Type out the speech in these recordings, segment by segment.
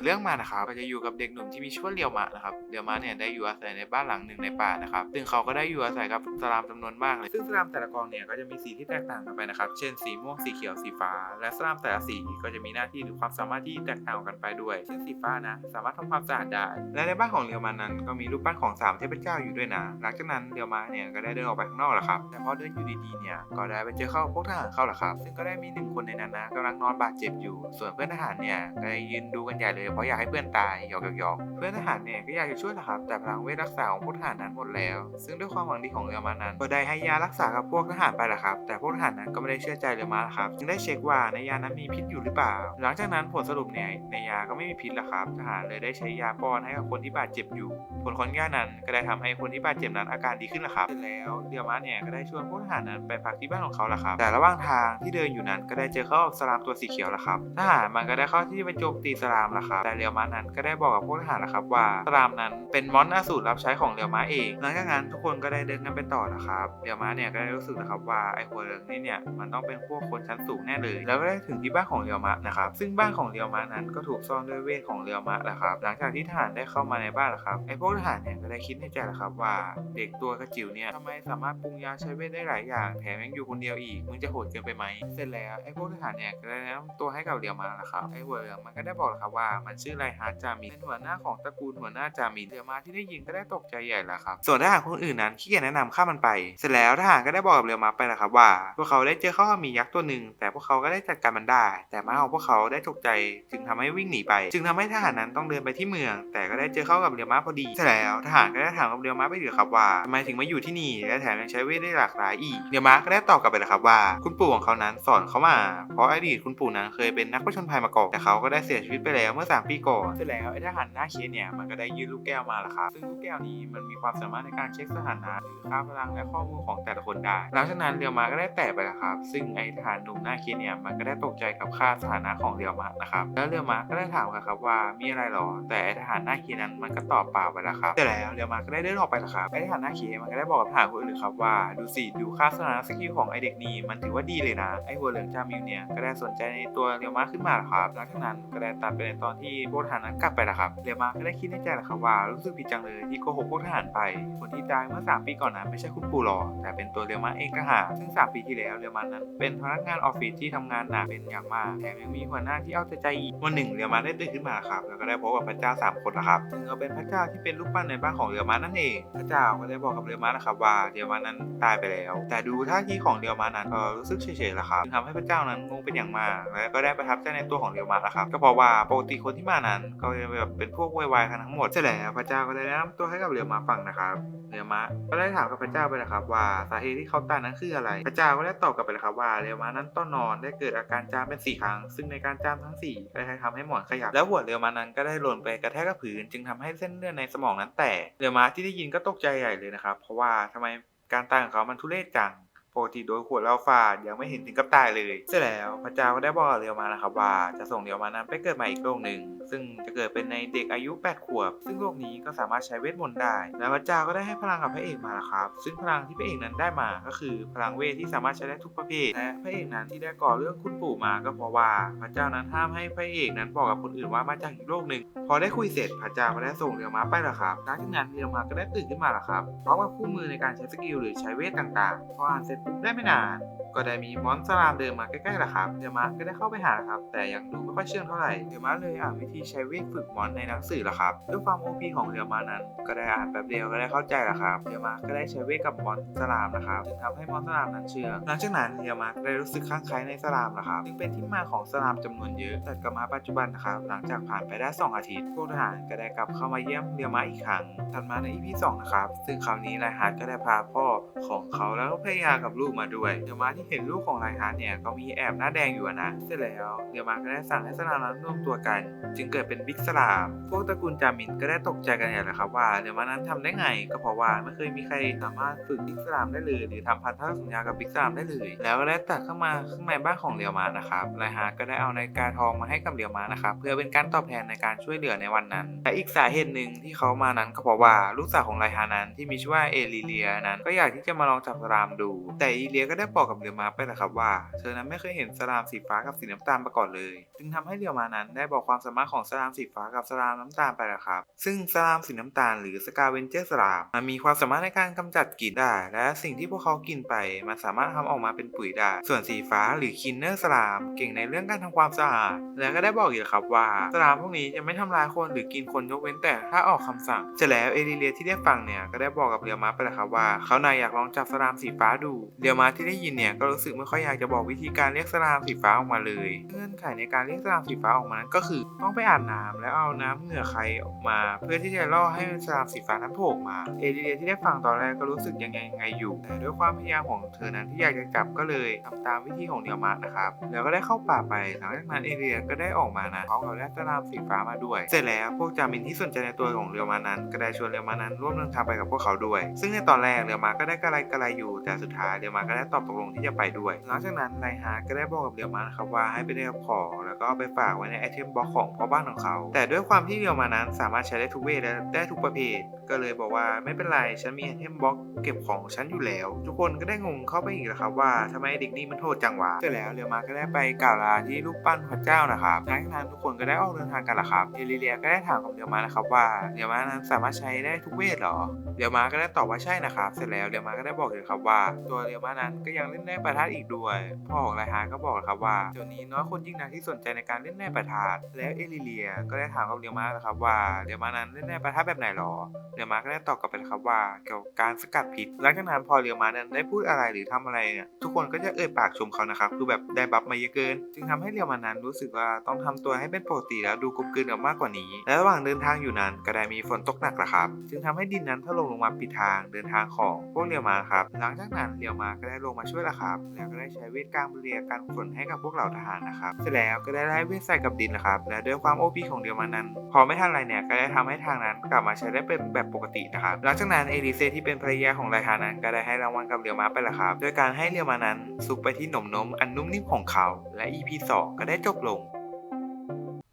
ดเรื่องมานะครับก็จะอยู่กับเด็กหนุ่มที่มีชื่อว่าเรียวมะนะครับเรียวมะเนี่ยได้อยู่อาศัยในบ้านหลังหนึ่งในป่านะครับซึ่งเขาก็ได้อยู่อาศัยกับสลามจำนวนมากเลยซึ่งสลามแต่ละกองเนี่ยก็จะมีสีที่แตกต่างกันไปนะครับเช่นสีม่วงสีเขียวสีฟ้า และสลามแต่ละสีก็จะมีหน้าที่หรือความสามารถที่แตกต่างกันไปด้วยเช่นสีฟ้านะสามารถทำความสะอาดได้ และในบ้านของเรียวมะนั้นก็มีรูปปั้นของสามเทพเจ้าอยู่ด้วยนะหลังจากนั้นเรียวมะเนี่ยก็ได้เดินออกไปข้างนอกแหละครับแต่พอเดินอยู่ดีๆเนี่ยก็ได้ไปเจอเข้าพวกทหารเข้าแหละครับซึ่งก็ได้มีหนึ่งคนในนั้นนะกำลังนอนบาดเจ็บอยู่ ส่วนเพื่อนทหารเนี่ยก็ได้ยืนดูกันใหญ่เลยเพราะอยากให้เพื่อนตายหยอกหยอกๆเพื่อนทหารเนี่ยก็อยากจะช่วยแหละครับ แต่พลังเวทรักษาของพวกทหารนั้นหมดแล้ว ซึ่งด้วยความหวังดีของเรือมานั้นก็ได้ให้ยารักษากับพวกทหารไปแหละครับ แต่พวกทหารนั้นก็ไม่ได้เชื่อใจเรือมาครับ จึงได้เช็คว่าในยานั้นมีพิษอยู่หรือเปล่า หลังจากนั้นผลสรุปเนี่ยในยาก็ไม่มีพิษแล้วครับ ทหารเลยได้ใช้ยาป้อนให้กับคนที่บาดเจ็บอยู่ ผลของยานั้นก็ได้ทำให้คนที่บาดเจ็บนั้นอาการดีขึ้นละครับเสร็จแล้วเรียวมาเนี่ยก็ได้ชวนพวกทหารนั้นไปพักที่บ้านของเขาละครับ แต่ระหว่างทางที่เดินอยู่นั้นก็ได้เจอเข้าสลามตัวสีเขียวละครับ ทหารมันก็ได้เข้าที่ไปโจมตีสลามละครับแต่เรียวมานั้น ก็ได้บอกกับพวกทหารแหละครับว่าสลามนั้นเป็นมอนอสูรรับใช้ของเรียวมาเอง หลังจากนั้นทุกคนก็ได้เดินกันไปต่อแหละครับเรียวมาเนี่ยก็ได้รู้สึกนะครับว่าไอ้หัวเหลืองนี่เนี่ยมันต้องเป็นพวกคนชั้นสูงแน่เลย แล้วก็ได้ถึงที่บ้านของเรียวมะนะครับซึ่งบ้านของเรียวมะนั้นก็ถูกซ่อนด้วยเวทของเรียวมะแหละครับหลังจากที่ทหารได้เข้ามาในบ้านแหละครับไอ้พวกทหารเนี่ยก็ได้คิดในใจแหละครับว่าเด็กตัวกระจิ๋วเนี่ยทำไมสามารถปรุงยาใช้เวทได้หลายอย่างแถมยังอยู่คนเดียวอีกมึงจะโหดเกินไปไหมเสร็จแล้วไอ้พวกทหารเนี่ยก็ได้แนะนำตัวให้กับเรียวมะแหละครับไอ้หัวเหลืองมันก็ได้บอกแหละครับว่ามันชื่อไรฮาร์จามินเป็นหัวหน้าของตระกูลหัวหน้าจามินเรียวมะที่ได้ยินก็ได้ตกใจใหญ่แหละครับ ส่วนทหารคนอื่นนั้นขี้เกียจแนะนำข้ามมันไป เสร็จแล้วทหารก็ได้บอกกับเรียวมะไปแหละครับว่า พวกเขาได้เจอเข้ากับหมียักษ์ตัวหนึ่งแต่พวกเขาก็ได้จัดการมันได้ แต่ม้าของพวกเขาได้ตกใจจึงทำให้วิ่งหนีไป จึงทำให้ทหารนั้นต้องเดินไปที่เมือง แต่ก็ได้เจอเข้ากับเรียวมะพอดีเสร็จแล้วทหารก็ได้ถามกับเรียวมะไปอีกครับว่าทำไมถึงมาอยู่ที่นี่และแถมยังใช้เวทได้หลากหลายอีกเรียวมะก็ได้ตอบกลับไปแหละครับว่า คุณปู่ของเขานั้นสอนเขามา เพราะอดีตคุณปู่นั้นเคยเป็นนักผจญภัยมาก่อนแต่เขาก็ได้เสียชีวิตไปแล้วเมื่อ3ปีก่อนเสร็จแล้วไอ้ทหารหน้าเคสเนี่ยมันก็ได้ยื่นลูกแก้วมาละครับซึ่งลูกแก้วนี้มันมีความสามารถในการเช็คสถานะหรือค่าพลังและข้อมูลของแต่ละคนได้ หลังจากนั้นเรียวมาก็ได้แตะไปล้วครับ ซึ่งไอ้ทหารหนุ่มหน้าเคิดเนี่ยมันก็ได้ตกใจกับค่าสถานะของเรียวมานะครับแล้วเรียวมาก็ได้ถามกันครับว่ามีอะไรหรอ แต่ไอ้ทหารหน้าเคิดนั้นมันก็ตอบเปล่าไปล้วครับแต่แล้วเรียวมาก็ได้เดินออกไปล้วครับไอ้ทหารหน้าเคิดมันก็ได้บอกกับทหารคนอื่นครับว่าดูสิดูค่าสถานะสกิลของไอ้เด็กนี้มันถือว่าดีเลยนะไอ้หัวเหลืองจามิวเนี่ยก็ได้สนใจในตัวเรียวมาขึ้นมาล้วครับหลังจากนั้นก็ได้ตัดไปในตอนที่พวกทหารนั้นกลับไปแล้วครับเรียวมาก็ได้คิดในใจแหละครับว่ารู้สึกผิดจังเลยที่โกหกพวกทหารไป คนที่ตายเมื่อ 3 ปีก่อนนั้นไม่ใช่คุณปู่หรอกแต่เป็นตัวเรียวมาเองก็หากซึ่ง 3 ปีที่แล้วเรียวมานั้น เป็นพนักงานออฟฟิศที่ทำงานหนักเป็นอย่างมากแถมยังมีหัวหน้าที่เอาแต่ใจอีกวันหนึ่งเรียวมาได้ตื่นขึ้นมาครับแล้วก็ได้พบกับพระเจ้า3คนนะครับซึ่งก็เป็นพระเจ้าที่เป็นรูปปั้นในบ้านของเรียวมานั่นเองพระเจ้าก็ได้บอกกับเรียวมานะครับว่าเรียวมานั้นตายไปแล้ว แต่ดูท่าทีของเรียมานั้นก็รู้สึกเฉยๆละครับทำให้พระเจ้านั้นงงเป็นอย่างมาก และก็ได้ประทับใจในตัวของเรียวมานะครับก็เพราะว่าปกติคนนที่มานั้นก็แบบเป็นพวกวายๆกันทั้งหมดเสร็จแล้วพระเจ้าก็ได้แนะนำตัวให้กับเรียวมาฟังนะครับเรียวมะก็ได้ถามกับพระเจ้าไปนะครับ ว่าสาเหตุที่เขาตายนั้นคืออะไร พระเจ้าก็ได้ตอบกลับไปนะครับว่าเรียวมะนั้นต้อนนอนได้เกิดอาการจามเป็นสี่ครั้ง ซึ่งในการจามทั้งสี่ได้ทำให้หมอนขยับแล้วหัวเรียวมะนั้นก็ได้หล่นไปกระแทกกับพื้นจึงทำให้เส้นเลือดในสมองนั้นแตกเรียวมะที่ได้ยินก็ตกใจใหญ่เลยนะครับ เพราะว่าทำไมการตายของเขามันทุเรศจัง ปกติโดนขวดเหล้าฟาดยังไม่เห็นถึงกับตายเลยเสร็จแล้วพระเจ้าก็ได้บอกเรียวมานะครับว่า จะส่งเรียวมานั้นไปเกิดใหม่อีกโลกหนึ่ง ซึ่งจะเกิดเป็นในเด็กอายุ 8 ขวบ ซึ่งโลกนี้ก็สามารถใช้เวทมนต์ได้ แล้วพระเจ้าก็ได้ให้พลังกับพระเอกมาครับ ซึ่งพลังที่พระเอกนั้นได้มาก็คือพลังเวทที่สามารถใช้ได้ทุกประเภทและพระเอกนั้นที่ได้ก่อเรื่องคุณปู่มาก็เพราะว่า พระเจ้านั้นห้ามให้พระเอกนั้นบอกกับคนอื่นว่ามาจากอีกโลกหนึ่งพอได้คุยเสร็จพระเจ้าก็ได้ส่งเรียวมาไปแล้วครับหลังจากนั้นเรียวมาก็ได้ตื่นขึ้นมาแล้วครับพร้อมกับคู่มือในการใช้สกิลหรือใช้เวทต่างๆพออ่านเสร็จได้ไม่นาน ก็ได้มีมอนสลามเดินมาใกล้ๆแหละครับเรียมาก็ได้เข้าไปหาครับ แต่ยังดูไม่ค่อยเชื่องเท่าไหร่เรียวมาเลยอ่านวิธีใช้เวทฝึกมอนในหนังสือละครับด้วยความโอพีของเรียมานั้น ก็ได้อ่านแป๊บเดียวก็ได้เข้าใจล้วครับเรียมาก็ได้ใช้เวทกับมอนสลามนะครับจึงทำให้มอนสลามนั้นเชื่องหลังจากนั้นเรียมาก็ได้รู้สึกข้างใคล้ในสลามนะครับจึงเป็นที่มาของสลามจำนวนเยอะแต่กลับมาปัจจุบันนะครับหลังจากผ่านไปได้ 2 อาทิตย์พวกทหารก็ได้กลับเข้ามาเยี่ยมเรียวมาอีกครั้งถัดมาใน EP 2นะครับซึ่งคราวนี้ไลฮาร์ดก็ได้พาพ่อของเขาแล้วก็ภรรยากับลูกมาด้วยเรียวมาที่เห็นลูกของไลฮาร์เนี่ยก็มีแอบหน้าแดงอยู่นะเสร็จแล้วเรียวมาก็ได้สั่งให้สลามนั้นรวมตัวกัน จึงเกิดเป็นบิ๊กสลาม พวกตระกูลจามินก็ได้ตกใจกันใหญ่เลยครับว่าเรียวมานั้นทำได้ไง ก็เพราะว่าไม่เคยมีใครสามารถฝึกบิ๊กสลามได้เลย หรือทำพันธสัญญากับบิ๊กสลามได้เลย แล้วก็ได้ตัดเข้ามาข้างในบ้านของเรียวมานะครับไลฮาร์ก็ได้เอานาฬิกาทองมาให้กับเรียวมานะครับเพื่อเป็นการตอบแทนในการช่วยเหลือในวันนั้น แต่อีกสาเหตุหนึ่งที่เขามานั้นก็เพราะว่าลูกสาวของไลฮาร์นั้นที่มีชื่อว่าเอลิเลียนั้น ก็อยากที่จะมาลองจับสลามดูแต่อลิเลียก็ได้บอกกับเรียวมาไปนะครับว่า เธอนั้นไม่เคยเห็นสลามสีฟ้ากับสีน้ำตาลมาก่อนเลย จึงทำให้เรียวมานั้นได้บอกความสามารถของสลามสีฟ้ากับสลามน้ำตาลไปแล้วครับ ซึ่งสลามสีน้ำตาลหรือสกาเวนเจอร์สลามมันมีความสามารถในการกำจัดกลิ่นได้ และสิ่งที่พวกเขากินไปมันสามารถทำออกมาเป็นปุ๋ยได้ ส่วนสีฟ้าหรือคินเนอร์สลามเก่งในเรื่องการทำความสะอาด และก็ได้บอกอีกครับว่าสลามพวกนี้จะไม่ทำลายคนหรือกินคนยกเว้นแต่ถ้าออกคำสั่งเสร็จแล้วเอลิเลียที่ได้ฟังเนี่ยก็ได้บอกกับเรียวมาไปแล้วครับว่า เขานายอยากลองจับสลามสีฟ้าดูเรียวมาที่ได้ยินเนี่ยก็รู้สึกไม่ค่อยอยากจะบอกวิธีการเรียกสลามสีฟ้าออกมาเลย เงื่อนไขในการเรียกสลามสีฟ้าออกมานั้นก็คือต้องไปอาบน้ำแล้วเอาน้ำเหงื่อใครออกมา เพื่อที่จะล่อให้สลามสีฟ้านั้นโผล่มา เอลิเลียที่ได้ฟังตอนแรกก็รู้สึกยังไงไงอยู่แต่ด้วยความพยายามของเธอนั้นที่อยากจะจับก็เลยทำตามวิธีของเรียมานะครับ แล้วก็ได้เข้าป่าไปหลังจากนั้นเอลิเลียก็ได้ออกมานะพร้อมกับได้สลามสีฟ้ามาด้วย เสร็จแล้วพวกจามินที่สนใจในตัวของเรียวมานั้น ก็ได้ชวนเรียวมานั้นร่วมเดินทางไปกับพวกเขาด้วย ซึ่งในตอนแรกเรียวมาก็ได้กระไรกระไรอยู่แต่สุดท้ายเดียวมาก็ได้ตอบตกลงที่จะไปด้วย หลังจากนั้นไลฮาร์ดก็ได้บอกกับเดียวมานะครับว่าให้ไปได้กับของ แล้วก็ไปฝากไว้ในไอเทมบล็อกของพ่อบ้านของเขา แต่ด้วยความที่เดียวมานั้นสามารถใช้ได้ทุกเวทและได้ทุกประเภท ก็เลยบอกว่าไม่เป็นไร ฉันมีไอเทมบล็อกเก็บของฉันอยู่แล้ว ทุกคนก็ได้งงเข้าไปอีกแล้วครับว่าทำไมเด็กนี่มันโทษจังวะเสร็จแล้วเรียวมาก็ได้ไปกล่าวลาที่รูปปั้นพระเจ้านะครับหลังจากนั้นทุกคนก็ได้ออกเดินทางกันละครับเอลิเลียก็ได้ถามกับเรียวมานะครับว่าเรียวมานั้นสามารถใช้ได้ทุกเวทหรอเรียวมาก็ได้ตอบว่าใช่นะครับเสร็จแล้วเรียวมาก็ได้บอกเลยครับว่า ตัวเรียวมานั้นก็ยังเล่นแร่ประทัดอีกด้วยพ่อของไรฮาก็บอกครับว่าเดี๋ยวนี้น้อยคนยิ่งนักที่สนใจในการเล่นแร่ประทัดแล้วเอลิเลียก็ได้ถามกับเรียวมานะครับว่าเรียวมานั้นเล่นแร่ประทัดแบบไหนหรอรียมาก็ได้ตอบกลับไปนะครับว่าเกี่ยวกับการสกัดพิษหลังจากนั้นพอเรียวมานั้นได้พูดอะไรหรือทำอะไรเนี่ยทุกคนก็จะเอ่ยปากชมเขานะครับคือแบบได้บัฟมาเยอะเกิน จึงทำให้เรียวมานั้นรู้สึกว่าต้องทำตัวให้เป็นปกติแล้วดูกลมกลืนออกมากกว่านี้ และระหว่างเดินทางอยู่นั้นก็ได้มีฝนตกหนักละครับ จึงทำให้ดินนั้นถล่มลงมาปิดทางเดินทางของพวกเรียวมาครับ หลังจากนั้นเรียวมาก็ได้ลงมาช่วยละครับ แล้วก็ได้ใช้เวทกลางเรียกันฝนให้กับพวกเหล่าทหารนะครับเสร็จแล้วก็ได้ไล่เวทใส่กับดินนะครับและด้วยความโอพีของเรียวมานั้น พอไม่ทันไรเนี่ยก็ได้ทำให้ทางนั้นกลับมาใช้ได้เป็นแบบปกตินะครับหลังจากนั้นเอลิเซที่เป็นภรรยาของไรฮานั้นก็ได้ให้รางวัลกับเรียวมาไปละครับโดยการให้เรียวมานั้นซุกไปที่หนมนมอันนุ่มนิ่มของเขา และ EP 2 ก็ได้จบลง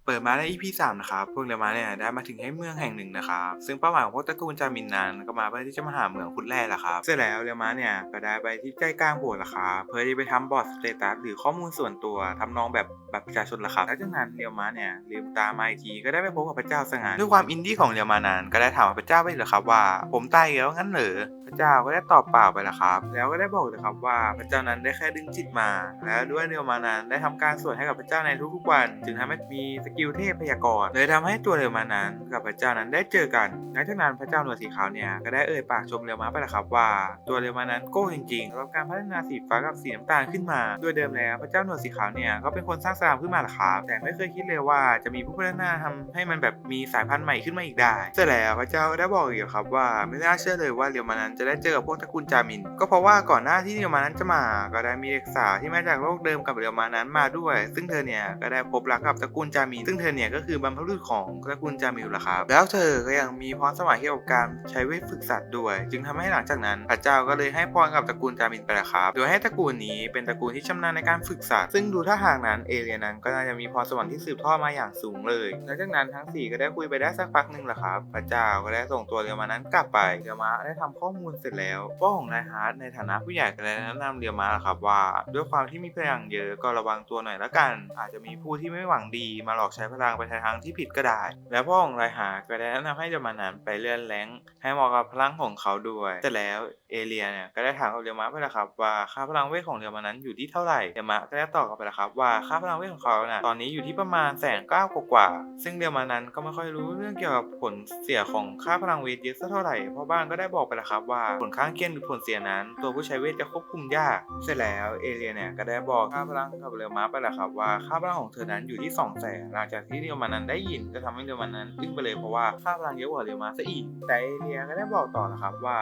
เปิดมาใน EP 3นะครับ พวกเรือมาเนี่ยได้มาถึงให้เมืองแห่งหนึ่งนะครับ ซึ่งเป้าหมายของพวกตระกูลจามินนั้นก็มาเพื่อที่จะมาหาเมืองคุดแร่แหละครับ เสร็จแล้วเรือมาเนี่ยก็ได้ไปที่ใจกลางโบสถ์ละครับ เพื่อที่ไปทำบอร์ดสเตตัสหรือข้อมูลส่วนตัวทำนองแบบแบบประชาชนละครับหลังจากนั้นเรียวมาเนี่ยลืมตามาอีกทีก็ได้ไปพบกับพระเจ้าสง่าด้วยความอินดี้ของเรียวมานั้นก็ได้ถามพระเจ้าไปเหรอครับว่า ผมตายแล้วงั้นเหรอ พระเจ้าก็ได้ตอบเปล่าไปละครับ แล้วก็ได้บอกเลยครับว่าพระเจ้านั้นได้แค่ดึงจิตมา แล้วด้วยเรียวมานั้นได้ทำการสวดให้กับพระเจ้าในทุกๆวัน จึงทำให้มีสกิลเทพพยากรณ์เลยทำให้ตัวเรียวมานั้นกับพระเจ้านั้นได้เจอกันหลังจากนั้นพระเจ้าหนวดสีขาวเนี่ยก็ได้เอ่ยปากชมเรียวมาไปละครับว่า ตัวเรียวมานั้นโก้จริงๆสำหรับการพัฒนาสีฟ้ากับสีน้ำตาลขึ้นมาโดยเดิมแล้วพระเจ้าหนวดสีขาวเนี่ยก็เป็นคนสร้างสลามขึ้นมาละครับแต่ไม่เคยคิดเลยว่าจะมีผู้พัฒนาทำให้มันแบบมีสายพันธุ์ใหม่ขึ้นมาอีกได้เสร็จแล้วพระเจ้าก็ได้บอกอีกครับว่าไม่น่าเชื่อเลยว่าเรียวมานั้นจะได้เจอกับพวกตระกูลจามิน ก็เพราะว่าก่อนหน้าที่เรียวมานั้นจะมา ก็ได้มีเด็กสาวที่มาจากโลกเดิมกับเรียวมานั้นมาด้วย ซึ่งเธอเนี่ยก็ได้พบรักกับตระกูลจามิน ซึ่งเธอเนี่ยก็คือบรรพบุรุษของตระกูลจามิลละครับ แล้วเธอก็ยังมีพรสวรรค์เกี่ยวกับการใช้เวทฝึกสัตว์ด้วย จึงทำให้หลังจากนั้นพระเจ้าก็เลยให้พรกับตระกูลจามินไปละครับ โดยให้ตระกูลนี้เป็นตระกูลที่ชำนาญในการฝึกสัตว์ ซึ่งดูท่าทางนั้นเอเลียนั้นก็น่าจะมีพรสวรรค์ที่สืบทอดมาอย่างสูงเลยหลังจากนั้นทั้งสี่ก็ได้คุยไปได้สักพักหนึ่งละครับ พระเจ้าก็ได้ส่งตัวเรียวมานั้นกลับไปเรียวมาได้ทำข้อมูลเสร็จแล้วพ่อของนายฮาร์ดในฐานะผู้ใหญ่ก็เลยแนะนำเรียวมาละครับว่า ด้วยความที่มีพลังเยอะก็ระวังตัวหน่อยละกัน อาจจะมีผู้ที่ไม่หวังดีมาหลอกใช้พลังไปในทางที่ผิดก็ได้ แล้วพ่อของนายฮาร์ดก็ได้แนะนำให้เรียวมานั้นไปเลื่อนแรงให้เหมาะกับพลังของเขาด้วยแต่แล้วเอเลียเนี่ยก็ได้ถามกับเรียวมาไปแล้วครับว่าค่าพลังเวทของเรียวมานั้นอยู่ที่เท่าไหร่เรียวมาก็ได้ตอบกลับไปแล้วครับว่าค่าพลังเวทของเขาน่ะตอนนี้อยู่ที่ประมาณแสนเก้ากว่าๆซึ่งเรียวมานั้นก็ไม่ค่อยรู้เรื่องเกี่ยวกับผลเสียของค่าพลังเวทเยอะสักเท่าไหร่เพราะบ้านก็ได้บอกไปแล้วครับว่าผลข้างเคียงหรือผลเสียนั้น ตัวผู้ใช้เวทจะควบคุมยากเสร็จแล้วเอเลียเนี่ยก็ได้บอกค่าพลังกับเรียวมาไปแล้วครับว่าค่าพลังของเธอนั้นอยู่ที่2องแสนหลังจากที่เรียวมานั้นได้ยินก็ทำให้เรียวมานั้นอึ้งไปเลยเพราะว่าค่าพลังเยอะกว่าเรียวมาซะอีกแต่เอเลียก็ได้บอกต่อนะครับว่า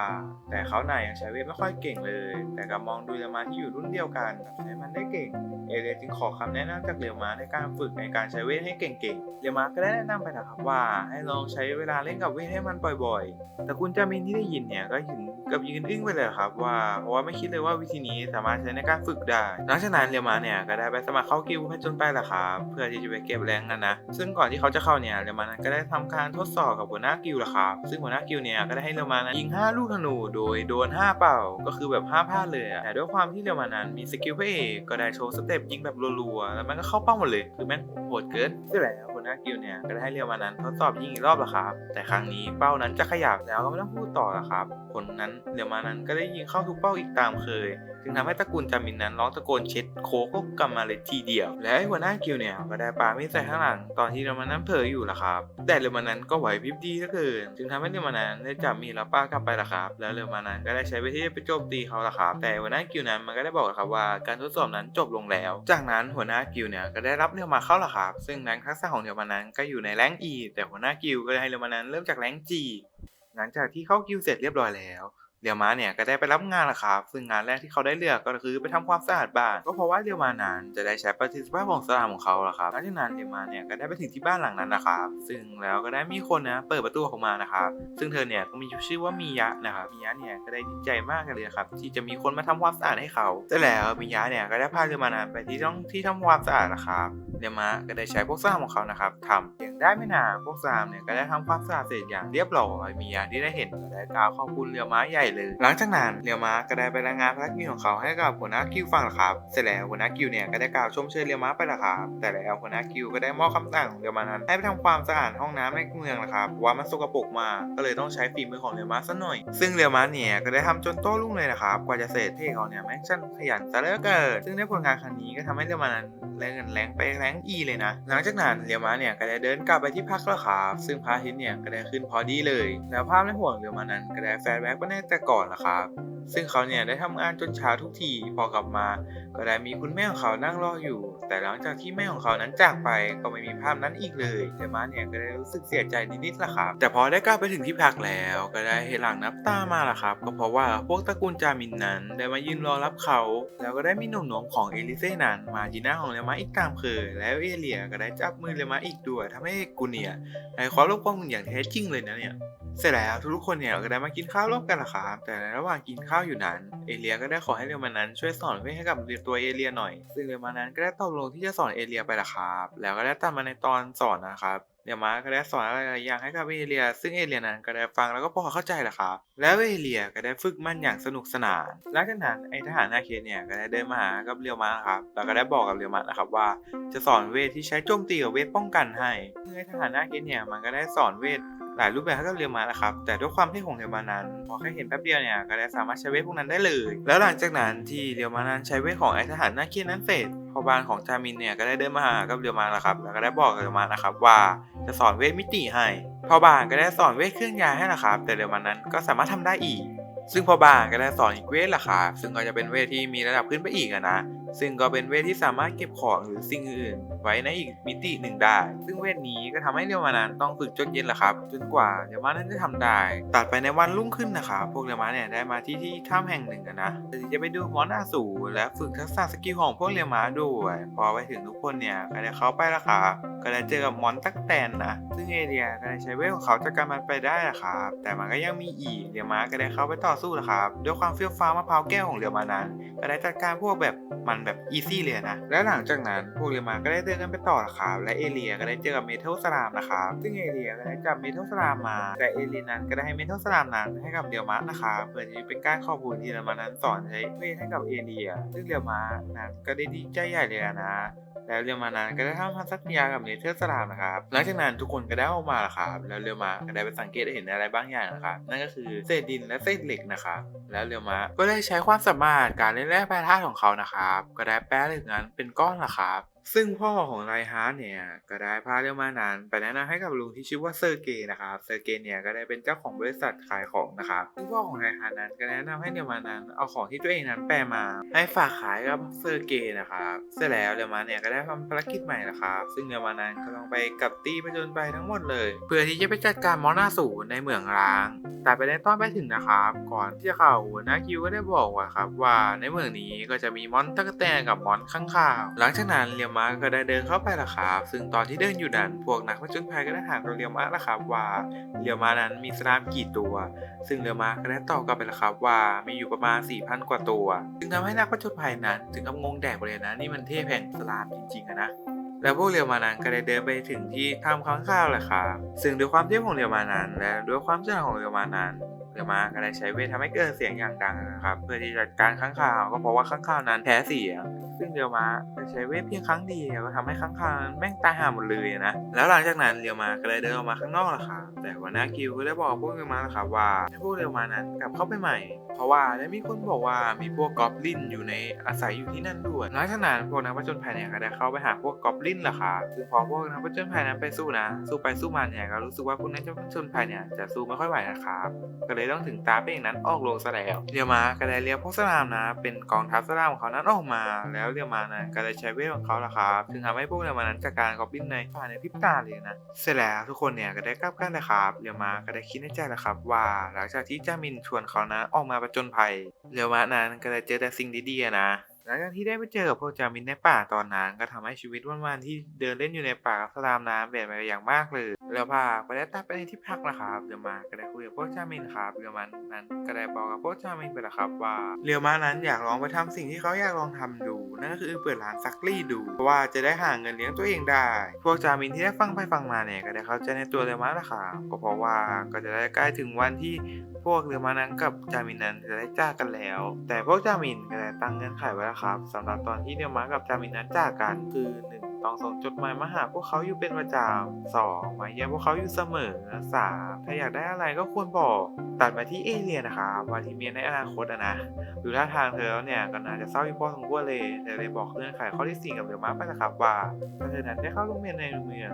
แต่เขาน่ะยังใช้เวทไม่ค่อยเก่งเลย แต่กับมองดูเรียวมาที่อยู่รุ่นเดียวกันใช้มันได้เก่ง เอเลียจึงขอคำแนะนำจากเรียวมาในการฝึกในการใช้เวทให้เก่งๆ เรียวมาก็ได้แนะนำไปนะครับว่า ให้ลองใช้เวลาเล่นกับเวทให้มันบ่อยๆ แต่คุณจามินที่ได้ยินเนี่ยก็ยืนกับยืนอึ้งไปเลยครับว่าเพราะว่าไม่คิดเลยว่าวิธีนี้สามารถใช้ในการฝึกได้หลังจากนั้นเรียวมาเนี่ยก็ได้ไปสมัครเข้ากิลด์ให้จนไปแหละครับเพื่อที่จะไปเก็บแรงกันนะ ซึ่งก่อนที่เขาจะเข้าเนี่ยเรียวมานั้นก็ได้ทำการทดสอบกับหัวหน้ากิลด์แหละครับซึ่งหัวหน้ากิลด์เนี่ยก็ได้ให้เรียวมานั้นยิง 5 ลูกธนูโดยโดนนห้าเป่า ก็คือแบบห้าพลาดเลยอะแต่ด้วยความที่เรียวมานั้นมีสกิลพระเอกก็ได้โชว์สเต็ปยิงแบบรัวๆ แล้วมันก็เข้าเป้าหมดเลย คือแม่งโหดเกินเสร็จแล้ว หน้ากิลเนี่ยก็ได้ให้เรียวมานั้นทดสอบยิงอีกรอบละครับ แต่ครั้งนี้เป้านั้นจะขยับแล้วก็ไม่ต้องพูดต่อละครับผลนั้นเรียวมานั้นก็ได้ยิงเข้าทุกเป้าอีกตามเคยจึงทำให้ตระกูลจามินนั้นร้องตะโกนเช็ดโคกก็กำมาเลยทีเดียว และไอ้หัวหน้ากิลเนี่ยก็ได้ปาไม่ใส่ข้างหลังตอนที่เรียวมานั้นเผลออยู่ละครับ แต่เรียวมานั้นก็ไหวพริบดีเหลือเกินจึงทำให้เรียวมานั้นได้จับมีแล้วป้ากลับไปละครับ แล้วเรียวมานั้นก็ได้ใช้วิธีไปโจมตีเขาละครับ แต่หัวหน้ากิลนั้นมันก็ได้บอกครับว่าการทดสอบนั้นจบลงแล้ว จากนั้นหัวหน้ากิลเนี่ยก็ได้รับเรียวมาเข้าละครับ ซึ่งนั้นทักษะของเรียวมานั้นก็อยู่ในแรงอีแต่หัวหน้ากิลก็ได้ให้เรียวมานั้นเริ่มจากแรงจีหลังจากที่เข้ากิลเสร็จเรียบร้อยแล้ว เรียวมาเนี่ยก็ได้ไปรับงานละครับซึ่งงานแรกที่เขาได้เลือกก็คือไปทำความสะอาดบ้าน ก็เพราะว่าเรียวมานั้นจะได้ใช้ประสิทธิภาพของสลามของเขาละครับหลังจากนั้นเรียวมาเนี่ยก็ได้ไปถึงที่บ้านหลังนั้นนะครับ ซึ่งแล้วก็ได้มีคนนะเปิดประตูออกมานะครับ ซึ่งเธอเนี่ยก็มีชื่อว่ามียะนะครับมียะเนี่ยก็ได้ดีใจมากเลยครับที่จะมีคนมาทำความสะอาดให้เขาแต่แล้วมียะเนี่ยก็ได้พาเรียวมานั้นไปที่ต้องที่ทำความสะอาดนะครับเรียวมาก็ได้ใช้พวกสลามของเขานะครับทำเพียงได้ไม่นานพวกสลามเนี่ยก็ได้ทำความสะอาดเสร็จอย่างเรียบร้อยมียะที่ได้เห็นได้กล่าวขอบคุณเรียวมาใหญ่เลย หลังจากนั้นเรียวมาก็ได้ไปรายงานภารกิจของเขาให้กับหัวหน้ากิลฟังละครับ เสร็จแล้วหัวหน้ากิลเนี่ยก็ได้กล่าวชมเชยเรียวมาไปละครับ แต่แล้วหัวหน้ากิลก็ได้มอบคำสั่งของเรียวมานั้น ให้ไปทำความสะอาดห้องน้ำในเมืองนะครับว่ามันสกปรกมากก็เลยต้องใช้ฝีมือของเรียวมาซะหน่อย ซึ่งเรียวมาเนี่ยก็ได้ทำจนโต้รุ่งเลยนะครับกว่าจะเสร็จเท่เขาเนี่ยแม่งช่างขยันซะเหลือเกินซึ่งในผลงานครั้งนี้ก็ทำให้เรียวมานั้นแรงเงินแรงไปแรงอีเลยนะ หลังจากนั้นเรียวมาเนี่ยก็ได้เดินกลับไปที่พักแล้วครับซึ่งพระอาทิตย์เนี่ยก็ได้ขึ้นพอดีเลย แล้วภาพในหัวงเรียวมานั้นก็ได้แฟลแบ็กไปในแต่ก่อนละครับ ซึ่งเขาเนี่ยได้ทำงานจนเช้าทุกทีพอกลับมา ก็ได้มีคุณแม่ของเขานั่งรออยู่ แต่หลังจากที่แม่ของเขานั้นจากไปก็ไม่มีภาพนั้นอีกเลยเดมาเนี่ยก็ได้รู้สึกเสียใจนิดๆล่ะครับ แต่พอได้กลับไปถึงที่พักแล้ว ก็ได้เห็นหลังนับตามาล่ะครับ ก็เพราะว่าพวกตระกูลจามินนั้นได้มายืนรอรับเขา แล้วก็ได้มีหนุ่มๆของเอลิเซ่นั้น มาจีน่าของเลมาอีกตามเคยแล้วเอเลียก็ได้จับมือเลมาอีกด้วยทำให้กูเนี่ยได้ความรู้ความมึงอย่างแท้จริงเลยนะเนี่ยเสร็จแล้วทุกคนเนี่ยก็ได้มากินข้าวร่วมกันละครับแต่ในระหว่างกินข้าวอยู่นั้น เอเลียก็ได้ขอให้เรียวมานั้นช่วยสอนเวทให้กับตัวเอเลียหน่อย ซึ่งเรียวมานั้นก็ได้ตกลงที่จะสอนเอเลียไปละครับ แล้วก็ได้ตามมาในตอนสอนนะครับเรียวมาก็ได้สอนอะไรหลายอย่างให้กับเอเลีย ซึ่งเอเลียนั้นก็ได้ฟังแล้วก็พอเข้าใจละครับ แล้วเอเลียก็ได้ฝึกมันอย่างสนุกสนานหลังจากนั้นไอทหารนาเคเนี่ยก็ได้เดินมาหากับเรียวมาครับ แล้วก็ได้บอกกับเรียวมานะครับว่า จะสอนเวทที่ใช้โจมตีกับเวทป้องกันให้ซึ่งไอทหารนาเคเนี่ยมันก็ได้สอนเวท หลายรูปแบบให้กับเรียวมานะครับ แต่ด้วยความที่ของเรียวมานั้น พอแค่เห็นแป๊บเดียวเนี่ยก็ได้สามารถใช้เวทพวกนั้นได้เลย แล้วหลังจากนั้นที่เรียวมานั้นใช้เวทของไอทหารหน้าเคียนนั้นเสร็จพอบานของจามินเนี่ยก็ได้เดินมาหากับเรียวมาแล้วครับ แล้วก็ได้บอกกับเรียวมานะครับว่าจะสอนเวทมิติให้พอบานก็ได้สอนเวทเคลื่อนย้าให้นะครับ แต่เรียวมานั้นก็สามารถทำได้อีกซึ่งพอบานก็ได้สอนอีกเวทละครับซึ่งก็จะเป็นเวทที่มีระดับขึ้นไปอีกนะ ซึ่งก็เป็นเวทที่สามารถเก็บของหรือสิ่งอื่น ไว้ในอีกมิติหนึ่งได้ ซึ่งเวทนี้ก็ทำให้เรียวมานั้นต้องฝึกจนเย็นแหละครับ จนกว่าเรียวมานั้นจะทำได้ ตัดไปในวันรุ่งขึ้นนะครับพวกเรียวมาเนี่ยได้มาที่ที่ถ้ำแห่งหนึ่งนะจะไปดูมอนอาสูและฝึกทักษะสกิลของพวกเรียวมาด้วย พอไปถึงทุกคนเนี่ยก็ได้เข้าไปแล้วครับ ก็ได้เจอกับมอนตักแตนนะซึ่งเอเรียก็ได้ใช้เวทของเขาจัดการมันไปได้อะครับ แต่มันก็ยังมีอีกเรียมาก็ได้เข้าไปต่อสู้นะครับด้วยความเฟี้ยวฟ้าวมะพร้าวแก้วของเรียมานั้นก็ได้จัดการพวกแบบมันแบบอีซี่เลยนะ และหลังจากนั้นพวกเรียมาก็ได้เดินกันไปต่อละครับ และเอเลียก็ได้เจอกับเมทัลสลามนะครับ ซึ่งเอเลียก็ได้จับเมทัลสลามมา แต่เอเลียนั้นก็ได้ให้เมทัลสลามนั้นให้กับเรียมานะครับเพื่อที่เป็นการขอบคุณที่เรียมานั้นสอนใช้เวทให้กับเอเลีย ซึ่งเรียมานั้นก็ได้ดีใจใหญ่เลยนะ แล้วเรียวมานั้นก็ได้ทำพันธสัญญากับเนเธอร์สลามนะครับหลังจากนั้นทุกคนก็ได้ออกมาละครับแล้วเรียวมาก็ได้ไปสังเกตเห็นอะไรบางอย่างนะครับนั่นก็คือเศษดินและเศษเหล็กนะครับแล้วเรียวมาก็ได้ใช้ความสามารถการเล่นแร่แปรธาตุของเขานะครับก็ได้แปรเหล็กนั้นเป็นก้อนละครับ ซึ่งพ่อของไรฮาร์ดเนี่ยก็ได้พาเรียวมานั้นไปแนะนำให้กับลุงที่ชื่อว่าเซอร์เกย์นะครับเซอร์เกย์เนี่ยก็ได้เป็นเจ้าของบริษัทขายของนะครับซึ่งพ่อของไรฮาร์ดนั้นก็แนะนำให้เรียวมานั้นเอาของที่ตัวเองนั้นแปลมา ให้ฝากขายกับเซอร์เกย์นะครับเสร็จแล้วเรียวมาเนี่ยก็ได้ทำภารกิจใหม่นะครับซึ่งเรียวมานั้นก็ต้องไปกับตีไปจนไปทั้งหมดเลย เพื่อที่จะไปจัดการมอนาสูในเหมืองร้าง แต่ไปได้ตอนไปถึงนะครับก่อนที่จะเข้าหัวหน้าคิวก็ได้บอกว่าครับว่าในเมืองนี้ก็จะมีมอนตะกแตนกับมอนข้างข่าวหลังจากนั้นเรียมาก็ได้เดินเข้าไปละครับ ซึ่งตอนที่เดินอยู่นั้น พวกนักผจญภัยก็ได้ถามเรียวมาละครับว่าเรียวมานั้นมีสลามกี่ตัว ซึ่งเรียวมาก็ได้ตอบกลับไปละครับว่ามีอยู่ประมาณ 4,000 กว่าตัว จึงทำให้นักผจญภัยนั้น ถึงกับงงแดกไปเลยนะ นี่มันเทพแห่งสลามจริงๆนะแล้วพวกเรียวมานั้นก็ได้เดินไปถึงที่ถ้ำค้างคาวแหละครับ ซึ่งด้วยความเที่ของเรียวมานั้น และด้วยความเชื่อของเรียวมานั้นเรียวมาก็ได้ใช้เวททำให้เกิดเสียงอย่างดังนะครับ เพื่อที่จะการค้างคาวก็เพราะว่าค้างคาวนั้นแพ้เสียงซึ่งเรียวมาใช้เวทเพียงครั้งเดียวก็ทำให้ค้างคาวนั้นแม่งตายห่าหมดเลยนะ แล้วหลังจากนั้นเรียวมาก็เลยเดินออกมาข้างนอกละครับแต่หัวหน้ากิลก็ได้บอกพวกเรียวมาละครับว่าให้พวกเรียวมานั้นกลับเข้าไปใหม่ เพราะว่าได้มีคนบอกว่ามีพวกกอบลินอยู่ในอาศัยอยู่ที่นั่นด้วยหลังจากนั้นพวกนักผจญภัยเนี่ยก็ได้เข้าไปหาพวกกอบลินละครับซึ่งพอพวกนักผจญภัยนั้นไปสู้นะ สู้ไปสู้มาเนี่ยก็รู้สึกว่าพวกนักผจญภัยเนี่ยจะสู้ไม่ค่อยไหวนะครับก็เลยต้องถึงตาเป้งนั้นออกโรงซะแล้วเรียวมาก็ได้เรียกพวกสลามนะ เป็นกองทัพสลามของเขานั้นออกมาแล้วแล้วเรียวมานั้นก็ได้ใช้เวทของเขาละครับถึงทำให้พวกเรียวมานั้นจัดการกอบบินในภาในพริบตาเลยนะเสร็จแล้วทุกคนเนี่ยก็ได้กลับกันเลยครับเรียวมาก็ได้คิดในใจแหละครับ ว่าหลังจากที่จามินชวนเขานะออกมาประจนภัยเรียวมานั้นก็ได้เจอแต่สิ่งดีๆนะ หลังจากที่ได้ไปเจอกับพวกจามินในป่าตอนนั้นก็ทำให้ชีวิตวันๆที่เดินเล่นอยู่ในป่ากับสลามน้ำเปลี่ยนไปอย่างมากเลย แล้วพาก็ได้ตัดไปในที่พักนะครับเรียวมาก็ได้คุยกับพวกจามินครับเรียวมันนั้นก็ได้บอกกับพวกจามินไปแล้วครับว่าเรียวมานั้นอยากลองไปทำสิ่งที่เขาอยากลองทำดูนั่นก็คือเปิดร้านซักรีดดูเพราะว่าจะได้หาเงินเลี้ยงตัวเองได้ พวกจามินที่ได้ฟังไปฟังมาเนี่ยก็ได้เข้าใจในตัวเรียวมาแล้วครับก็เพราะว่าก็จะได้ใกล้ถึงวันที่พวกเรือมานั้นกับจามินนั้นจะได้จ้ากกันแล้ว แต่พวกจามินก็ได้ตั้งเงื่อนไขไว้ครับสำหรับตอนที่เรือมากับจามินนั้นจากกันคือหนึ่งต้องส่งจดหมายมาหาพวกเขาอยู่เป็นประจำสองมาเยี่ยมพวกเขาอยู่เสมอสามถ้าอยากได้อะไรก็ควรบอกตัดมาที่เอเลียนะครับวาทิเมียในอนาคตอะนะดูท่าทางเธอแล้วเนี่ยก็น่าจะเศร้าอยู่พอสมควรเลยแต่เลยบอกเงื่อนไขข้อที่สี่กับเรือมาไปนะครับว่าถ้าเธอนั้นได้เข้าโรงเรียนในเมือง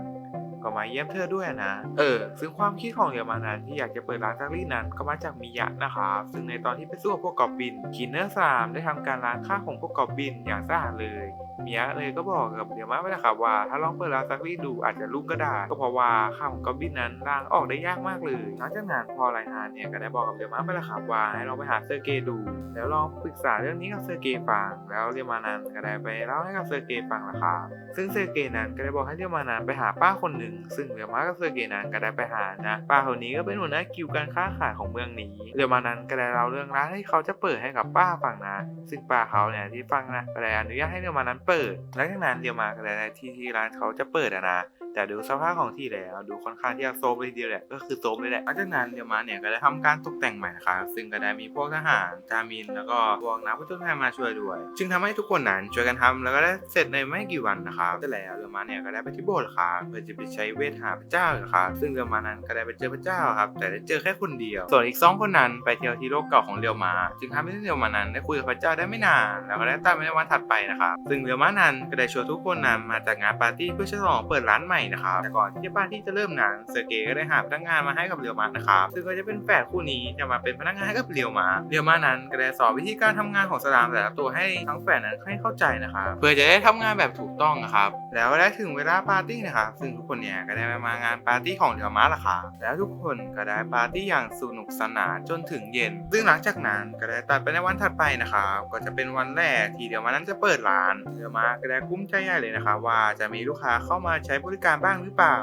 ก็มาเยี่ยมเธอด้วยนะ เออ ซึ่งความคิดของเยอรมันนั้นที่อยากจะเปิดร้านซักรีดนั้นก็มาจากมิยะนะครับ ซึ่งในตอนที่ไปสู้กับพวกกอบบินคินเนอร์สามได้ทำการล้างค่าของพวกกอบบินอย่างสะอาดเลย เมิยเลยก็บอกกับเยอรมันไว้นะครับว่า ถ้าลองเปิดร้านซักรีดดูอาจจะรุ่งก็ได้ก็เพราะว่าค่าของกอบบินนั้นล้างออกได้ยากมากเลยหลังจากนั้นพอรายงานเนี่ยก็ได้บอกกับเยอรมันไปแล้ครับว่าให้ลองไปหาเซอร์เกย์ดู แล้วลองปรึกษาเรื่องนี้กับเซอร์เกย์ฟังแล้วเยอรมันนั้นก็ได้ไปเล่าให้กับเซอร์เกย์ฟังละครับซึ่งเซอร์เกย์นั้นก็ได้บอกให้เรียวมานั้นไปหาป้าคนหนึ่งซึ่งเรียวมากับเซอร์เกย์นั้นก็ได้ไปหานะป้าคนนี้ก็เป็นหัวหน้ากิวการค้าขายของเมืองนี้เรียวมานั้นก็ได้เล่าเรื่องร้านที่เขาจะเปิดให้กับป้าฟังนะ ซึ่งป้าเขาเนี่ยที่ฟังนะก็ได้อนุญาตให้เรียวมานั้นเปิดหลังจากนั้นเดียวมาก็ได้ที่ที่ร้านเขาจะเปิดอะนะ แต่ดูสภาพของที่แล้วดูค่อนข้างที่จะโซมเลยทีเดียวแหละก็คือโซมเลยแหละหลังจากนั้นเรียวมาเนี่ยก็ได้ทำการตกแต่งใหม่นะครับซึ่งก็ได้มีพวกทหารจามิน แล้วก็พวกนักผจญภัยมาช่วยด้วย จึงทำให้ทุกคนนั้นช่วยกันทำแล้วก็ได้เสร็จในไม่กี่วันนะครับแต่แล้วเรือมาเนี่ยก็ได้ไปที่โบสถ์ครับเพื่อจะไปใช้เวทหาพระเจ้าครับซึ่งเรือมานั้นก็ได้ไปเจอพระเจ้าครับ แต่ได้เจอแค่คนเดียว ส่วนอีกสองคนนั้นไปเที่ยวที่โลกเก่าของเรือมา จึงทำให้เรือมานั้นได้คุยกับพระเจ้าได้ไม่นานแล้วก็ได้ตามไปในวันถัดไปนะครับซึ่งเรือมานั้นก็ได้ชวนทุกคนนั้นมาจากงานปาร์ตี้เพื่อฉลองเปิดร้านใหม่นะครับแต่ก่อนที่ปาร์ตี้จะเริ่มนั้นเซอร์เกย์ก็ได้หาพนักงานมาให้กับเรือมานะครับซึ่งก็จะเป็นแฝดคู่นี้จะมาเป็นพนักงานให้กับเรือมาเรือมานั้นก็ได้สอนวิธีการทำงานของสลามแต่ละตัวให้ทั้งแฝดนั้นให้เข้าใจนะครับเพื่อจะได้ทำงานแบบถูกต้องนะครับแล้วได้ถึงเวลาปาร์ตี้นะครับซึ่งทุกคนเนี่ยก็ได้มางานปาร์ตี้ของเรือมาละครับแล้วทุกคนก็ได้ปาร์ตี้อย่างสนุกสนานจนถึงเย็น ซึ่งหลังจากนั้นก็ได้ตัดไปในวันถัดไปนะครับก็จะเป็นวันแรกที่เรือมานั้นจะเปิดร้านเรือมาก็ได้กุ้มใจใหญ่เลยนะครับว่าจะมีลูกค้าเข้ามาใช้บริการบ้างหรือเปล่า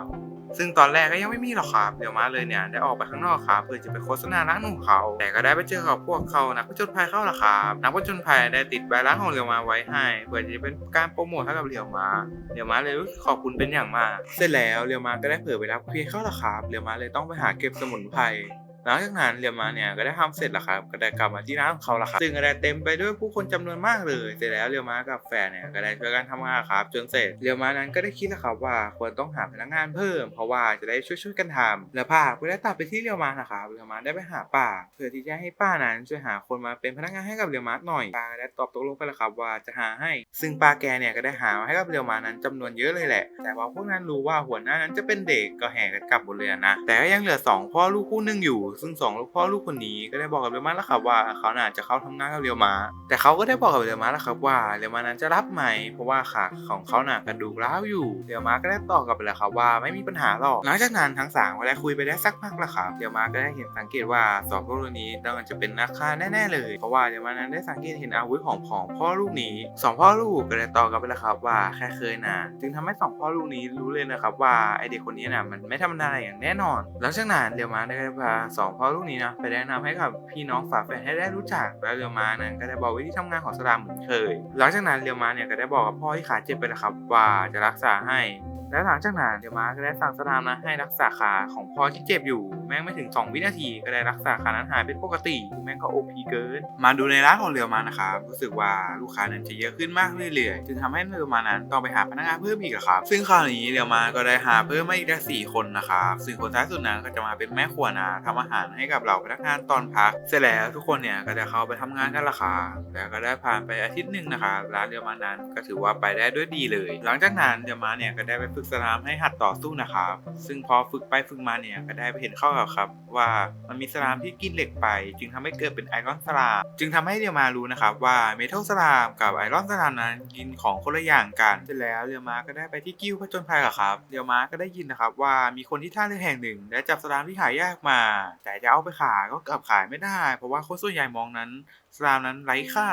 ซึ่งตอนแรกก็ยังไม่มีหรอกครับเดี๋ยวมาเลยเนี่ยได้ออกไปข้างนอกครับเพื่อจะไปโฆษณาร้านของเขา แต่ก็ได้ไปเจอกับพวกเขานักผจญภัยเข้าละครับนักผจญภัยได้ติดใบร้านของเรียวมาไว้ให้เพื่อจะเป็นการโปรโมทให้กับเรียวมาเรียวมาเลยรู้สึกขอบคุณเป็นอย่างมาก เสร็จแล้วเรียวมาก็ได้เผลอไปรับเพียเข้าละครับเรียวมาเลยต้องไปหาเก็บสมุนไพร หลังจากนั้นเรียมาเนี่ยก็ได้ทำเสร็จแล้วครับก็ได้กลับมาที่ร้านของเขาแล้วครับซึ่งก็ได้เต็มไปด้วยผู้คนจำนวนมากเลยเสร็จแล้วเรียวมากับแฟนเนี่ยก็ได้ช่วยกันทำงานครับจนเสร็จเรียวมานั้นก็ได้คิดแล้วครับว่าควรต้องหาพนักงานเพิ่ม เพราะว่าจะได้ช่วยๆกันทำแล้วป้าก็ได้ตัดไปที่เรียวมานะครับเรียวมาได้ไปหาป้า เพื่อที่จะให้ป้านั้นช่วยหาคนมาเป็นพนักงานให้กับเรียวมาหน่อยป้าก็ได้ตอบตกลงไปแล้วครับว่าจะหาให้ ซึ่งป้าแกเนี่ยก็ได้หามาให้กับเรียวมานั้นจำนวนเยอะเลยแหละ แต่ว่าพวกนั้นรู้ว่าหัวหน้านั้นจะเป็นเด็กก็แห่กันกลับหมดเลยนะแต่ก็ยังเหลือสองพ่อลูกคู่หนึงอยู่ซึ่งสองลูกพ่อลูกคนนี้ก็ได้บอกกับเรียวมาแล้วครับว่าเขาน่าจะเข้าทำงานกับเรียวมา แต่เขาก็ได้บอกกับเรียวมาแล้วครับว่าเรียวมานั้นจะรับไหม เพราะว่าขาของเขาน่ะกระดูกร้าวอยู่เรียวมาก็ได้ตอบกลับไปแล้วครับว่าไม่มีปัญหาหรอกหลังจากนั้นทั้งสามก็ได้คุยไปได้สักพักแล้วครับเรียวมาก็ได้เห็นสังเกตว่าสองพ่อลูกนี้ต้องจะเป็นนักฆ่าแน่ๆเลย เพราะว่าเรียวมานั้นได้สังเกตเห็นอาวุธของของพ่อลูกนี้สองพ่อลูกก็ได้ตอบกลับไปแล้วครับว่าแค่เคยนะจึงทำให้สองพ่อลูกนี้รู้เลยนะครับว่าไอเด็กคนนี้น่ะมันไม่ธรรมดาอย่างแน่นอน หลังจากนั้นเรียวมาได้พาสองพ่อลูกนี้นะไปแนะนำให้กับพี่น้องฝาแฝดให้ได้รู้จัก แล้วเรียวมานั้นก็ได้บอกวิธีทำงานของสลามเหมือนเคย หลังจากนั้นเรียวมาเนี่ยก็ได้บอกกับพ่อที่ขาเจ็บไปแล้วครับว่าจะรักษาให้ และหลังจากนั้นเดี๋ยวมาก็ได้สั่งสลามนะให้รักษาขาของพ่อที่เจ็บอยู่ แม่งไม่ถึง 2 วินาทีก็ได้รักษาขานั้นหายเป็นปกติแม่งก็โอพีเกิน มาดูในร้านของเรือมานะครับรู้สึกว่าลูกค้านั้นจะเยอะขึ้นมากเรื่อยๆจึงทำให้เรือมานั้นต้องไปหาพนักงานเพิ่มอีกครับซึ่งคราวนี้เรือมาก็ได้หาเพิ่มมาอีกได้สี่คนนะครับซึ่งคนท้ายสุดนั้นก็จะมาเป็นแม่ครัวนะทำอาหารให้กับเหล่าพนักงานตอนพัก เสร็จแล้วทุกคนเนี่ยก็จะเข้าไปทำงานกันละครับแล้วก็ได้ผ่านไปอาทิตย์หนึ่งนะครับร้านเรือมานั้นก็ถือว่าไปได้ด้วยดีเลย หลังจากนั้นเรือมาเนี่ยก็ได้ไปฝึกสลามให้หัดต่อสู้นะครับ ซึ่งพอฝึกไปฝึกมาเนี่ยก็ได้ไปเห็นเข้ากับครับ ว่ามันมีสลามที่กินเหล็กไป จึงทำให้เกิดเป็นไอรอนสลามจึงทำให้เรือมารู้นะครับว่าเมทัลสลามกับไอรอนสลามนั้นกินของคนละอย่างกันเสร็จแล้วเรือมาก็ได้ไปที่กิ้วผจญภัยอะครับเรือมาก็ได้ยินนะครับว่ามีคนที่ท่าเรือแห่งหนึ่งได้จับสลามที่หายากมาแต่จะเอาไปขายก็กลับขายไม่ได้ เพราะว่าคนส่วนใหญ่มองนั้นสลามนั้นไร้ค่า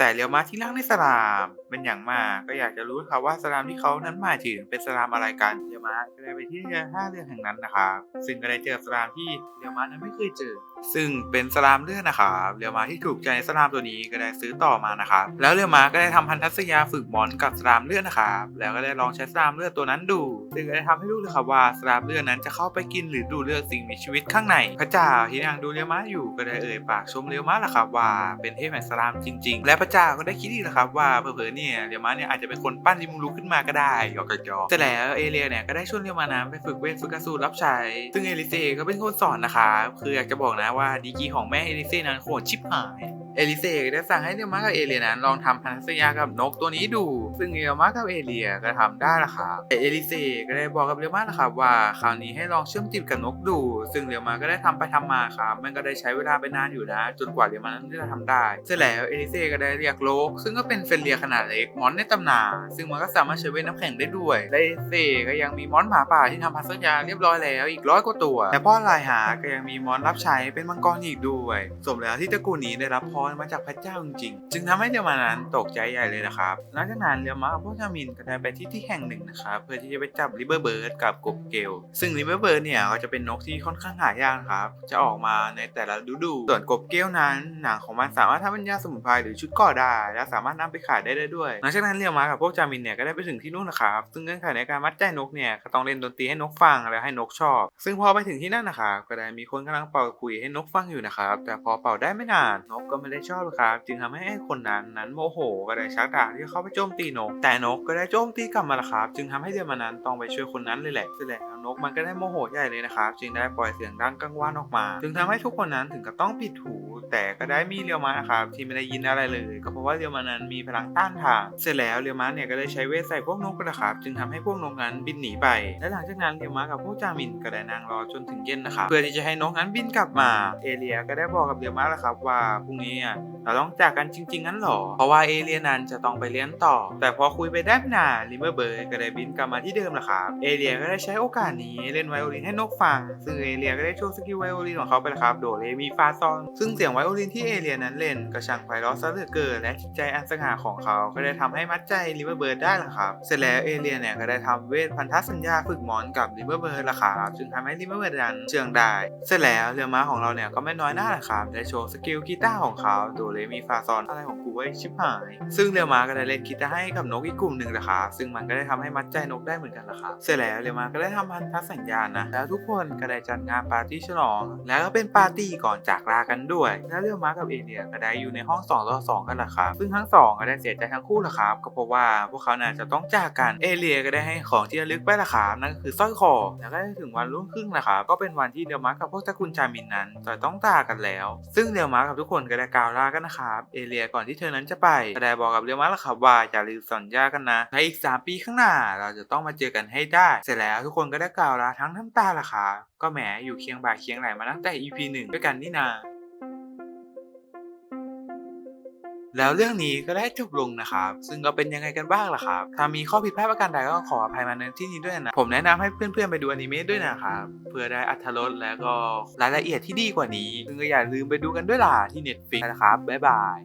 แต่เรียวมาที่ร่างในสลามเป็นอย่างมากก็อยากจะรู้ครับว่าสลามที่เขานั้นหมายถึงเป็นสลามอะไรกันเรียวมาก็ได้ไปที่เรือท่าเรือแห่งนั้นนะครับซึ่งก็ได้เจอสลามที่เรียวมานั้นไม่เคยเจอ ซึ่งเป็นสลามเลือดนะครับเรียวมาที่ถูกใจในสลามตัวนี้ก็ได้ซื้อต่อมานะครับแล้วเรียวมาก็ได้ทำพันธสัญญาฝึกมอนกับสลามเลือดนะครับแล้วก็ได้ลองใช้สลามเลือดตัวนั้นดู ซึ่งก็ได้ทำให้รู้เลยครับว่าสลามเลือดนั้นจะเข้าไปกินหรือดูเลือดสิ่งมีชีวิตข้างในพระเจ้าที่นั่งดูเรียวมาอยู่ก็ได้เอ่ยปากชมเรียวมาละครับว่าเป็นเทพแห่งสลามจริง ๆ และพระจ้าก็ได้คิดอีกนะครับว่าเผลอๆเนี่ยเรียมาเนี่ยอาจจะเป็นคนปั้นริมูรุขึ้นมาก็ได้หยอกๆยอกแต่แล้วเอเลียเนี่ยก็ได้ชวนเรียวมานะไปฝึกเวทฝึกกระสูรับใช้ ซึ่งเอลิเซ่ก็เป็นคนสอนนะครับคืออยากจะบอกนะว่าดีกรีของแม่เอลิเซ่นั้นโหดชิบหายเอลิเซ่ได้สั่งให้เรียมากับเอเลียนั้นลองทำพันธสัญญากับนกตัวนี้ดู ซึ่งเรียมากับเอเลียก็ทำได้ละครับแต่เอลิเซ่ก็ได้บอกกับเรียมาละครับว่าคราวนี้ให้ลองเชื่อมจิตกับนกดู ซึ่งเรียมาก็ได้ทำไปทำมาครับมันก็ได้ใช้เวลาไปนานอยู่นะ จนกว่าเรียมานั้นจะทำได้เสร็จแล้วเอลิเซ่ก็ได้เรียกโลก ซึ่งก็เป็นเฟนเลียขนาดเล็กมอนในตำนานซึ่งมันก็สามารถใช้เวทน้ำแข็งได้ด้วยและเซ่ก็ยังมีมอนหมาป่าที่ทำพัสัญญาเรียบร้อยแล้วอีกร้อยกว่าตัว แต่พ่อลายหาก็ยังมีมอนรับใช้เป็นมังกรอีกด้วย สมแล้วที่ตระกูลนี้ได้รับพรมาจากพระเจ้าจริงๆ จึงทำให้เรือมานั้นตกใจใหญ่เลยนะครับหลังจากนั้นเรือมาพวกชามินก็ได้ไปที่ที่แห่งหนึ่งนะครับเพื่อที่จะไปจับริเบอร์เบิร์ดกับกบเกลซึ่งริเบอร์เบิร์ดเนี่ยก็จะเป็นนกที่ค่อนข้างหายากครับจะออกมาในแต่ละฤดูส่วนกบเกลนั้นหนังของมันสามารถทำเป็นยาสมุนไพรหรือชุดก่อได้และสามารถนำไปขายได้ด้วยหลังจากนั้นเรือมากับพวกจามินเนี่ยก็ได้ไปถึงที่นู่นนะครับซึ่งเงื่อนไขในการมัดใจนกเนี่ยก็ต้องเล่นดนตรีให้นกฟังแล้วให้นกชอบ ซึ่งพอไปถึงที่นั่นนะครับก็ได้มีคนกำลังเป่าคุยให้นกฟังอยู่นะครับแต่พอเป่าได้ไม่นานนกก็ไม่ได้ชอบครับจึงทำให้ไอ้คนนั้นนั้นโมโหก็ได้ชักดาบที่เข้าไปโจมตีนก แต่นกก็ได้โจมตีกลับมาละครับ จึงทำให้เรือมานั้นต้องไปช่วยคนนั้นเลยแหละเสร็จแล้วนกมันก็ได้โมโหใหญ่เลยนะครับจึงได้ปล่อยเสียงดังกังวานออกมาจึงทำให้ทุกคนนั้นถึงกับต้องปิดหู แต่ก็ได้มีเรียวมานะครับที่ไม่ได้ยินอะไรเลย ก็เพราะว่าเรียวมานั้นมีพลังต้านทานเสร็จแล้วเรียวมาเนี่ยก็ได้ใช้เวทใส่พวกนกนะครับจึงทำให้พวกนกนั้นบินหนีไป และหลังจากนั้นเรียวมากับพวกจามินก็ได้นั่งรอจนถึงเย็นนะครับเพื่อที่จะให้นกนั้นบินกลับมาเอเลียก็ได้บอกกับเรียวมาแล้วครับว่าพรุ่งนี้อะเราต้องจากกันจริงๆงั้นหรอ เพราะว่าเอเลียนั้นจะต้องไปเรียนต่อ แต่พอคุยไปได้ไม่นานลิเบอร์เบิร์ดก็ได้บินกลับมาที่เดิมแหละครับเอเลียก็ได้ใช้โอกาสนี้เล่นไวโอลินให้นกฟัง ซึ่งเอเลียก็ได้โชว์สกิลไวโอลินของเขาไปแล้วครับ โดเรมีฟาซอนซึ่งเสียงไวโอลินที่เอเลียนั้นเล่นก็ช่างไพเราะซะเหลือเกินและจิตใจอันสง่าของเขา ก็ได้ทำให้มัดใจลิเบอร์เบิร์ดได้ละครับเสร็จแล้วเอเลียเนี่ยก็ได้ทำเวทพันธสัญญาฝึกหมอนกับลิเบอร์เบิร์ดละครับจึงทำให้ลิเบอร์เบิร์ดนั้นเชื่องได้เสร็จแล้วเรือม้าของเราเนี่ยก็ไม่น้อยหน้าละครับได้โชว์สกิลกีตาร์ของเขาโดเรมีฟาซอนอะไรของกูไว้ชิบหาย ซึ่งเรือม้าก็ได้เล่นกีตาร์ให้กับนกอีกกลุ่มหนึ่งนะครับซึ่งมันก็ได้ทำให้มัดใจนกได้เหมือนกันละครับเสร็จแล้วเรือม้าก็ได้ทำพันธสัญญานะ แล้วทุกคนก็ได้จัดงานปาร์ตี้ฉลอง แล้วก็เป็นปาร์ตี้ก่อนจากลากันด้วย แล้วเรือม้ากับเอเลียก็ได้อยู่ในห้อง2ต่อ2กันละครับซึ่งทั้งสองก็ได้เสียใจทั้งคู่ละครับ ก็เพราะว่าพวกเขาน่าจะต้องจากกันเอเลียก็ได้ให้ของที่ระลึกไปละครับนั่นก็คือสร้อยคอแล้วก็ได้ถึงวันรุ่งขึ้นนะครับก็เป็นวันที่เรือม้ากับพวกตระกูลจามินนั้นจะต้องจากกันแล้ว ซึ่งเรือม้ากับทุกคนก็ได้กล่าวลากันนะครับเอเลียก่อนที่เธอนั้นจะไปก็ได้บอกกับเรือม้าละครับว่าอย่าลืมสัญญากันนะในอีก 3 ปีข้างหน้าเราจะต้องมาเจอกันให้ได้ เสร็จแล้วทุกคนก็ได้กล่าวลาทั้งน้ำตาละครับก็แหมอยู่เคียงบ่าเคียงไหลมาตั้งแต่ EP 1ด้วยกันนี่นา แล้วเรื่องนี้ก็ได้จบลงนะครับ ซึ่งก็เป็นยังไงกันบ้างล่ะครับ ถ้ามีข้อผิดพลาดประการใดก็ขออภัยมาในที่นี้ด้วยนะ ผมแนะนำให้เพื่อนๆไปดูอนิเมะด้วยนะครับเพื่อได้อัธรสและก็รายละเอียดที่ดีกว่านี้ ซึ่งก็อย่าลืมไปดูกันด้วยล่ะที่ Netflix นะครับบ๊ายบาย